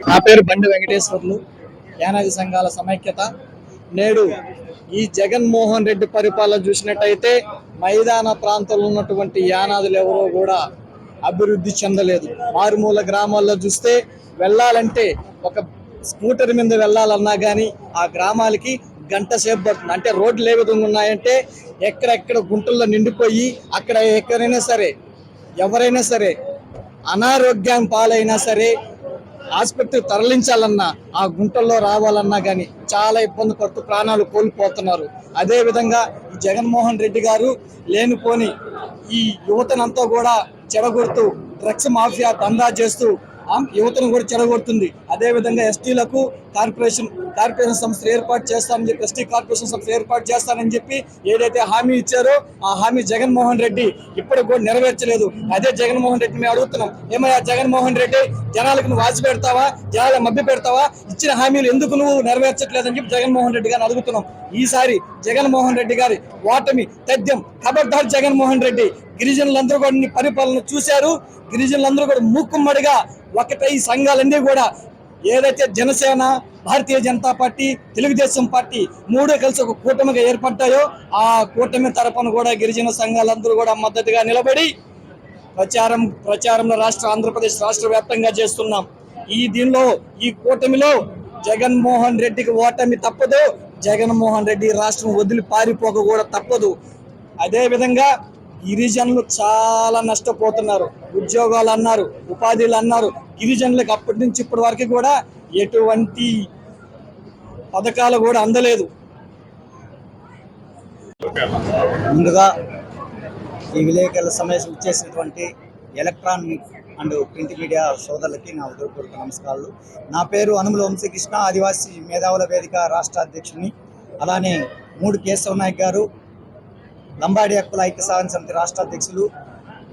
నా పేరు బండి వెంకటేశ్వర్లు. యానాది సంఘాల సమైక్యత. నేడు ఈ జగన్మోహన్ రెడ్డి పరిపాలన చూసినట్టయితే మైదాన ప్రాంతంలో ఉన్నటువంటి యానాదులు ఎవరో కూడా అభివృద్ధి చెందలేదు. మారుమూల గ్రామాల్లో చూస్తే వెళ్ళాలంటే ఒక స్కూటర్ మీద వెళ్ళాలన్నా కానీ ఆ గ్రామాలకి గంట సేపు పడుతుంది. అంటే రోడ్లు ఏ విధంగా ఉన్నాయంటే ఎక్కడెక్కడ గుంటల్లో నిండిపోయి అక్కడ ఎక్కడైనా సరే ఎవరైనా సరే అనారోగ్యం పాలైనా సరే ఆసుపత్రి తరలించాలన్నా ఆ గుంటల్లో రావాలన్నా కానీ చాలా ఇబ్బంది పడుతూ ప్రాణాలు కోల్పోతున్నారు. అదే విధంగా ఈ జగన్మోహన్ రెడ్డి గారు లేనిపోని ఈ యువతనంతా కూడా చెడగొడుతూ డ్రగ్స్ మాఫియా దందా చేస్తూ యువతను కూడా చెడగొడుతుంది. అదే విధంగా ఎస్టీలకు కార్పొరేషన్ కార్పొరేషన్ సంస్థ ఏర్పాటు చేస్తానని చెప్పి ఎస్టీ కార్పొరేషన్ సంస్థ ఏర్పాటు చేస్తానని చెప్పి ఏదైతే హామీ ఇచ్చారో ఆ హామీ జగన్మోహన్ రెడ్డి ఇప్పటికి కూడా నెరవేర్చలేదు. అదే జగన్మోహన్ రెడ్డి మేము అడుగుతున్నాం. ఏమయ్యా జగన్మోహన్ రెడ్డి జనాలకు నువ్వు వాచి పెడతావా? జనాల మభ్య పెడతావా? ఇచ్చిన హామీలు ఎందుకు నువ్వు నెరవేర్చట్లేదని చెప్పి జగన్మోహన్ రెడ్డి గారిని అడుగుతున్నాం. ఈసారి జగన్మోహన్ రెడ్డి గారి ఓటమి తథ్యం ఖబర్దార్ జగన్మోహన్ రెడ్డి. గిరిజనులందరూ కూడా నీ పరిపాలన చూశారు. గిరిజనులందరూ కూడా మూకుమ్మడిగా ఒకటై ఈ సంఘాలన్నీ కూడా ఏదైతే జనసేన భారతీయ జనతా పార్టీ తెలుగుదేశం పార్టీ మూడే కలిసి ఒక కూటమిగా ఏర్పడ్డాయో ఆ కూటమి తరపున కూడా గిరిజన సంఘాలందరూ కూడా మద్దతుగా నిలబడి ప్రచారం ప్రచారంలో రాష్ట్ర ఆంధ్రప్రదేశ్ రాష్ట్ర వ్యాప్తంగా చేస్తున్నాం. ఈ దీనిలో ఈ కూటమిలో జగన్మోహన్ రెడ్డికి ఓటమి తప్పదు. జగన్మోహన్ రెడ్డి రాష్ట్రం వదిలి పారిపోక కూడా తప్పదు. అదేవిధంగా గిరిజనులు చాలా నష్టపోతున్నారు. ఉద్యోగాలు అన్నారు ఉపాధిలు అన్నారు గిరిజనులకు అప్పటి నుంచి ఇప్పటి వరకు కూడా ఎటువంటి పథకాలు కూడా అందలేదు. ముందుగా ఈ విలేకరుల సమావేశం ఇచ్చేసినటువంటి ఎలక్ట్రానిక్ అండ్ ప్రింట్ మీడియా సోదరులకి నా ఉదయపూర్వక నమస్కారాలు. నా పేరు అనుముల వంశీకృష్ణ ఆదివాసీ మేధావుల వేదిక రాష్ట్ర అధ్యక్షుని అలానే మూడు కేశవ నాయక్ గారు లంబాడి హక్కుల ఐక్య సాధన సమితి రాష్ట్ర అధ్యక్షులు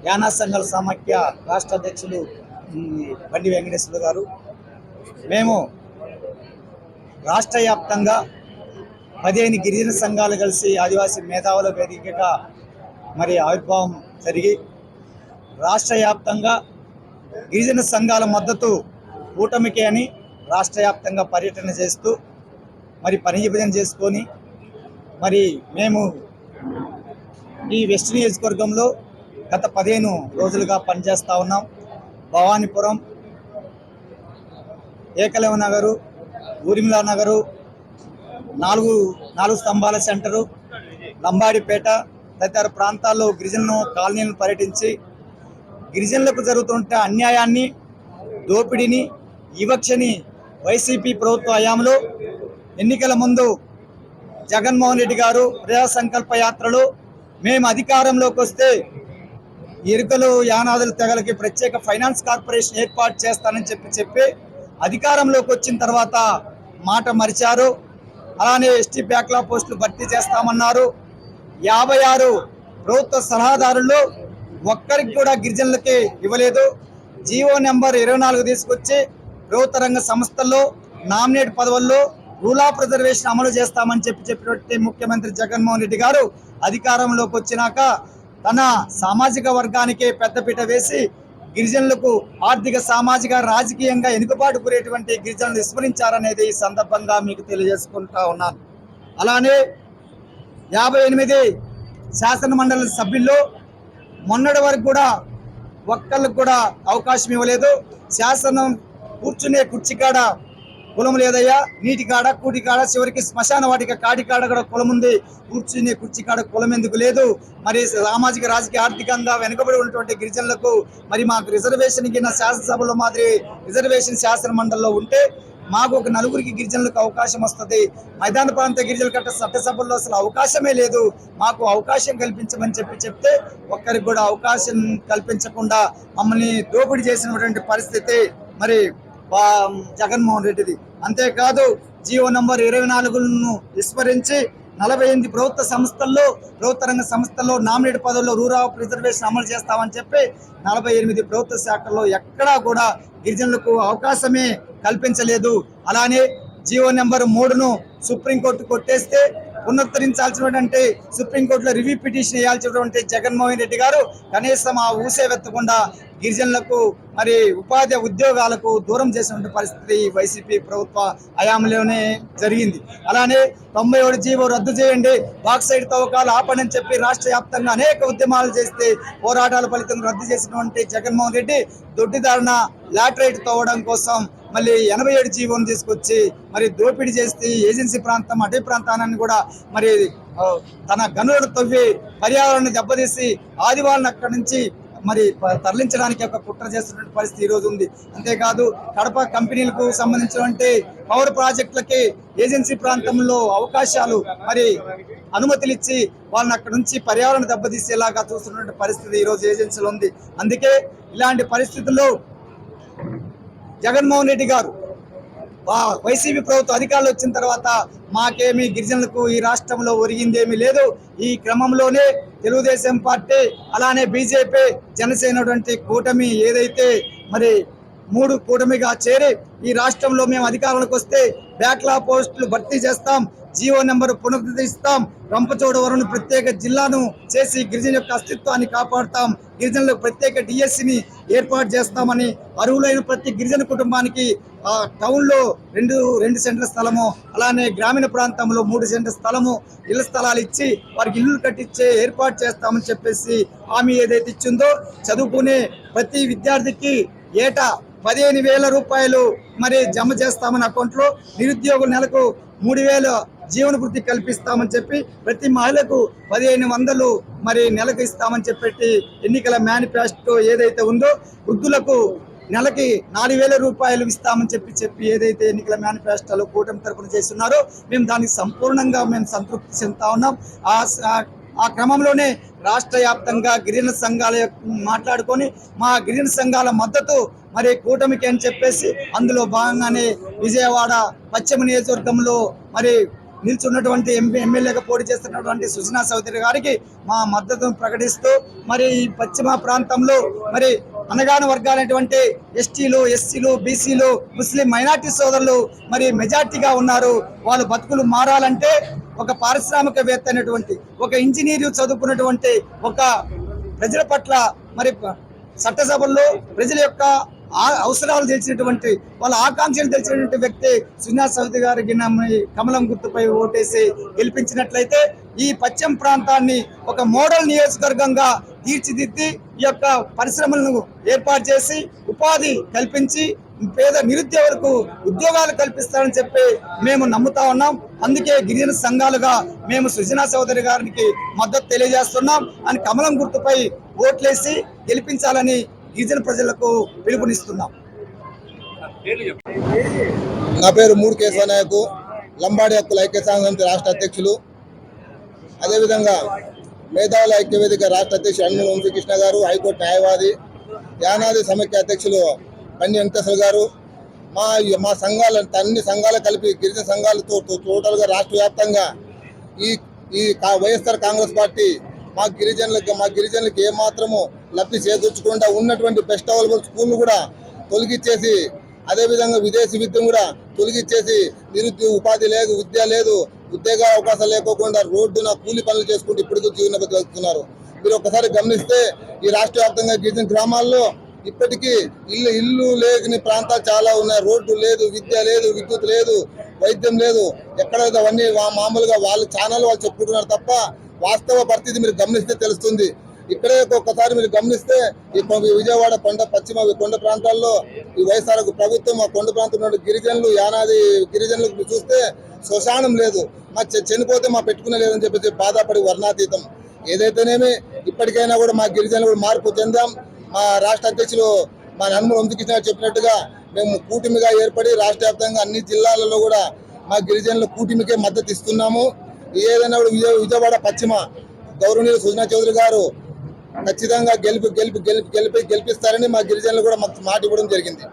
యానా సంఘాల సమాఖ్య రాష్ట్ర అధ్యక్షులు బండి వెంకటేశ్వర గారు. మేము రాష్ట్ర వ్యాప్తంగా పదిహేను గిరిజన సంఘాలు కలిసి ఆదివాసీ మేధావుల వేదికగా మరి ఆవిర్భావం జరిగి రాష్ట్ర వ్యాప్తంగా గిరిజన సంఘాల మద్దతు కూటమికే అని రాష్ట్ర వ్యాప్తంగా పర్యటన చేస్తూ మరి పని విభజన చేసుకొని మరి మేము ఈ వెస్ట్ నియోజకవర్గంలో గత పదిహేను రోజులుగా పనిచేస్తూ ఉన్నాం. భవానీపురం ఏకలవ నగరు ఊరిమిలా నగరు నాలుగు నాలుగు స్తంభాల సెంటరు లంబాడిపేట తదితర ప్రాంతాల్లో గిరిజన కాలనీలను పర్యటించి గిరిజనులకు జరుగుతున్న అన్యాయాన్ని దోపిడీని వివక్షని వైసీపీ ప్రభుత్వ హయాంలో ఎన్నికల ముందు జగన్మోహన్ రెడ్డి గారు ప్రజా సంకల్ప యాత్రలో మేము అధికారంలోకి వస్తే ఎరుకలు యానాదుల తెగలకి ప్రత్యేక ఫైనాన్స్ కార్పొరేషన్ ఏర్పాటు చేస్తానని చెప్పి చెప్పి అధికారంలోకి వచ్చిన తర్వాత మాట మరిచారు. అలానే ఎస్టీ బ్యాక్లా పోస్టులు భర్తీ చేస్తామన్నారు. యాభై ఆరు ప్రభుత్వ సలహాదారులు ఒక్కరికి కూడా గిరిజనులకి ఇవ్వలేదు. జీవో నెంబర్ ఇరవై నాలుగు తీసుకొచ్చి ప్రభుత్వ రంగ సంస్థల్లో నామినేట్ పదవుల్లో రూల్ ఆఫ్ రిజర్వేషన్ అమలు చేస్తామని చెప్పి చెప్పినట్టు ముఖ్యమంత్రి జగన్మోహన్ రెడ్డి గారు అధికారంలోకి వచ్చినాక తన సామాజిక వర్గానికి పెద్దపీట వేసి గిరిజనులకు ఆర్థిక సామాజిక రాజకీయంగా వెనుకబాటు గురేటువంటి గిరిజనులు విస్మరించారనేది ఈ సందర్భంగా మీకు తెలియజేసుకుంటా ఉన్నాను. అలానే యాభై ఎనిమిది శాసనమండలి సభ్యుల్లో మొన్నటి వరకు కూడా ఒక్కళ్ళకు కూడా అవకాశం ఇవ్వలేదు. శాసనం కూర్చునే కుర్చీకాడ కులం లేదయ్యా. నీటి కాడ కూటి కాడ చివరికి శ్మశాన వాటిక కాటి కాడ కూడా కులం ఉంది. కూర్చునే కుర్చీ కాడ కులం ఎందుకు లేదు? మరి సామాజిక రాజకీయ ఆర్థికంగా వెనుకబడి ఉన్నటువంటి గిరిజనులకు మరి మాకు రిజర్వేషన్ కింద శాసనసభలో మాదిరి రిజర్వేషన్ శాసన మండలిలో ఉంటే మాకు ఒక నలుగురికి గిరిజనులకు అవకాశం వస్తుంది. మైదాన ప్రాంత గిరిజనుల కట్ట చట్టసభల్లో అసలు అవకాశమే లేదు. మాకు అవకాశం కల్పించమని చెప్పి చెప్తే ఒక్కరికి కూడా అవకాశం కల్పించకుండా మమ్మల్ని దోపిడీ చేసినటువంటి పరిస్థితి. మరి జగన్మోహన్ రెడ్డిది. అంతేకాదు జియో నంబర్ ఇరవై నాలుగును విస్మరించి నలభై ఎనిమిది ప్రభుత్వ సంస్థల్లో ప్రభుత్వ రంగ సంస్థల్లో నామినేట్ పదవుల్లో రూరా రిజర్వేషన్ అమలు చేస్తామని చెప్పి నలభై ఎనిమిది ప్రభుత్వ శాఖల్లో ఎక్కడా కూడా గిరిజనులకు అవకాశమే కల్పించలేదు. అలానే జియో నెంబర్ మూడును సుప్రీంకోర్టు కొట్టేస్తే పునరుద్ధరించాల్సినటువంటి సుప్రీంకోర్టులో రివ్యూ పిటిషన్ వేయాల్సినటువంటి జగన్మోహన్ రెడ్డి గారు కనీసం ఆ ఊసే వెత్తకుండా గిరిజనులకు మరి ఉపాధి ఉద్యోగాలకు దూరం చేసినటువంటి పరిస్థితి వైసీపీ ప్రభుత్వ హయాంలోనే జరిగింది. అలానే తొంభై ఏడు జీవో రద్దు చేయండి బాక్సైడ్ తవ్వకాలు ఆపండి అని చెప్పి రాష్ట్ర వ్యాప్తంగా అనేక ఉద్యమాలు చేస్తే పోరాటాల ఫలితం రద్దు చేసినటువంటి జగన్మోహన్ రెడ్డి దొడ్డిదారుణ లాటరైట్ తవ్వడం కోసం మళ్ళీ ఎనభై ఏడు జీవోని తీసుకొచ్చి మరి దోపిడీ చేస్తే ఏజెన్సీ ప్రాంతం అటవీ ప్రాంతాన్ని కూడా మరి తన గనులను తవ్వి పర్యావరణాన్ని దెబ్బతీసి ఆదివాళ్ళని అక్కడి నుంచి మరి తరలించడానికి ఒక కుట్ర చేస్తున్నటువంటి పరిస్థితి ఈరోజు రోజు ఉంది. అంతేకాదు కడప కంపెనీలకు సంబంధించినటువంటి పవర్ ప్రాజెక్టులకి ఏజెన్సీ ప్రాంతంలో అవకాశాలు మరి అనుమతులు ఇచ్చి వాళ్ళని అక్కడ నుంచి పర్యావరణ దెబ్బతీసేలాగా చూస్తున్నటువంటి పరిస్థితి ఈరోజు ఏజెన్సీలో ఉంది. అందుకే ఇలాంటి పరిస్థితుల్లో జగన్మోహన్ రెడ్డి గారు. వా- వైసీపీ ప్రభుత్వం అధికారులు వచ్చిన తర్వాత మాకేమి గిరిజనులకు ఈ రాష్ట్రంలో ఒరిగిందేమీ లేదు. ఈ క్రమంలోనే తెలుగుదేశం పార్టీ అలానే బీజేపీ జనసేన కూటమి ఏదైతే మరి మూడు కూటమిగా చేరి ఈ రాష్ట్రంలో మేము అధికారంలోకి వస్తే బ్యాక్లా పోస్టులు భర్తీ చేస్తాం. GO number పునరుద్ధరిస్తాం. రంపచోడవరం ప్రత్యేక జిల్లాను చేసి గిరిజన యొక్క అస్తిత్వాన్ని కాపాడుతాం. గిరిజనులకు ప్రత్యేక డిఎస్సిని ఏర్పాటు చేస్తామని అరువులైన ప్రతి గిరిజన కుటుంబానికి ఆ టౌన్లో రెండు రెండు సెంట్ల స్థలము అలానే గ్రామీణ ప్రాంతంలో మూడు సెంట్ల స్థలము ఇళ్ళ స్థలాలు ఇచ్చి వారికి ఇల్లు కట్టించే ఏర్పాటు చేస్తామని చెప్పేసి హామీ ఏదైతే ఇచ్చిందో చదువుకునే ప్రతి విద్యార్థికి ఏటా పదిహేను వేల రూపాయలు మరి జమ చేస్తామని అకౌంట్లో నిరుద్యోగుల నెలకు మూడు వేల జీవన వృత్తి కల్పిస్తామని చెప్పి ప్రతి మహిళకు పదిహేను వందలు మరి నెలకు ఇస్తామని చెప్పి ఎన్నికల మేనిఫెస్టో ఏదైతే ఉందో వృద్ధులకు నెలకి నాలుగు వేల రూపాయలు ఇస్తామని చెప్పి చెప్పి ఏదైతే ఎన్నికల మేనిఫెస్టోలో కూటమి తరపున చేస్తున్నారో మేము దానికి సంపూర్ణంగా మేము సంతృప్తి చెందుతా ఉన్నాం. ఆ స- ఆ క్రమంలోనే రాష్ట్ర వ్యాప్తంగా గిరిజన సంఘాల మాట్లాడుకొని మా గిరిజన సంఘాల మద్దతు మరి కూటమికి అని చెప్పేసి అందులో భాగంగానే విజయవాడ పశ్చిమ నియోజకవర్గంలో మరి నిల్చున్నటువంటి ఎంపీ ఎమ్మెల్యేగా పోటీ చేస్తున్నటువంటి సుజనా చౌదరి గారికి మా మద్దతును ప్రకటిస్తూ మరి ఈ పశ్చిమ ప్రాంతంలో మరి అనగాన వర్గాలైనటువంటి ఎస్టీలు ఎస్సీలు బీసీలు ముస్లిం మైనార్టీ సోదరులు మరి మెజార్టీగా ఉన్నారు. వాళ్ళు బతుకులు మారాలంటే ఒక పారిశ్రామికవేత్త అయినటువంటి ఒక ఇంజనీర్ చదువుకున్నటువంటి ఒక ప్రజల పట్ల మరి చట్టసభల్లో ప్రజల యొక్క అవసరాలు తెలిసినటువంటి వాళ్ళ ఆకాంక్షలు తెలిసినటువంటి వ్యక్తి శ్రీనివాస్ చౌదరి గారికి కమలం గుర్తుపై ఓటేసి గెలిపించినట్లయితే ఈ పశ్చిమ ప్రాంతాన్ని ఒక మోడల్ నియోజకవర్గంగా తీర్చిదిద్ది ఈ యొక్క పరిశ్రమలను ఏర్పాటు చేసి ఉపాధి కల్పించి పేద నిరుద్యోగులకు ఉద్యోగాలు కల్పిస్తారని చెప్పి మేము నమ్ముతా ఉన్నాం. అందుకే గిరిజన సంఘాలుగా మేము సుజనా చౌదరి గారికి మద్దతు తెలియజేస్తున్నాం. అని కమలం గుర్తుపై ఓట్లేసి గెలిపించాలని గిరిజన ప్రజలకు పిలుపునిస్తున్నాం. నా పేరు మూడు కేశవ నాయకు. లంబాడి హక్కుల ఐక్య సంఘం రాష్ట్ర అధ్యక్షులు. అదేవిధంగా మేధావుల ఐక్యవేదిక రాష్ట్ర అధ్యక్షుడు అన్నుల వంశీకృష్ణ గారు హైకోర్టు న్యాయవాది యానాది సమైక్య అధ్యక్షులు పన్ని వెంకటేశ్వర గారు మా మా సంఘాల అన్ని సంఘాలు కలిపి గిరిజన సంఘాలతో టోటల్గా రాష్ట్ర వ్యాప్తంగా ఈ ఈ కా- వైఎస్ఆర్ కాంగ్రెస్ పార్టీ మా గిరిజనులకు మా గిరిజనులకు ఏమాత్రము లబ్ధి చేకూర్చకుండా ఉన్నటువంటి బెస్ట్ అవైలబుల్ స్కూల్ కూడా తొలగిచ్చేసి అదేవిధంగా విదేశీ విద్యను కూడా తొలగిచ్చేసి నిరుద్యోగ ఉపాధి లేదు విద్య లేదు ఉద్యోగ అవకాశాలు లేకోకుండా రోడ్డున కూలి పనులు చేసుకుంటూ ఇప్పటికీ జీవన బతుకుతున్నారు మీరు ఒకసారి గమనిస్తే ఈ రాష్ట్ర వ్యాప్తంగా గీసిన గ్రామాల్లో ఇప్పటికీ ఇల్లు ఇల్లు లేని ప్రాంతాలు చాలా ఉన్నాయి. రోడ్డు లేదు విద్య లేదు విద్యుత్ లేదు వైద్యం లేదు. ఎక్కడ అవన్నీ మామూలుగా వాళ్ళు ఛానల్ వాళ్ళు చెప్పుకుంటున్నారు తప్ప వాస్తవ పరిస్థితి మీరు గమనిస్తే తెలుస్తుంది. ఇక్కడే ఒక్కసారి మీరు గమనిస్తే ఈ విజయవాడ కొండ పశ్చిమ కొండ ప్రాంతాల్లో ఈ వైఎస్ఆర్ ప్రభుత్వం ఆ కొండ ప్రాంతంలో గిరిజనులు యానాది గిరిజనులకు చూస్తే శ్మశానం లేదు. మా చ- చనిపోతే మా పెట్టుకునే లేదని చెప్పేసి బాధపడి వర్ణాతీతం. ఏదైతేనేమి ఇప్పటికైనా కూడా మా గిరిజనులు కూడా మార్పు చెందాం. మా రాష్ట్ర అధ్యక్షులు మా నన్ను వంశకృష్ణ చెప్పినట్టుగా మేము కూటమిగా ఏర్పడి రాష్ట్ర వ్యాప్తంగా అన్ని జిల్లాలలో కూడా మా గిరిజనుల కూటమికే మద్దతు ఇస్తున్నాము. ఏదైనా కూడా విజయ విజయవాడ పశ్చిమ గౌరవనీయులు సుజనా చౌదరి గారు ఖచ్చితంగా గెలిపి గెలిపి గెలిపి గెలిపి గెలిపిస్తారని మా గిరిజనులు కూడా మాకు మాట ఇవ్వడం జరిగింది.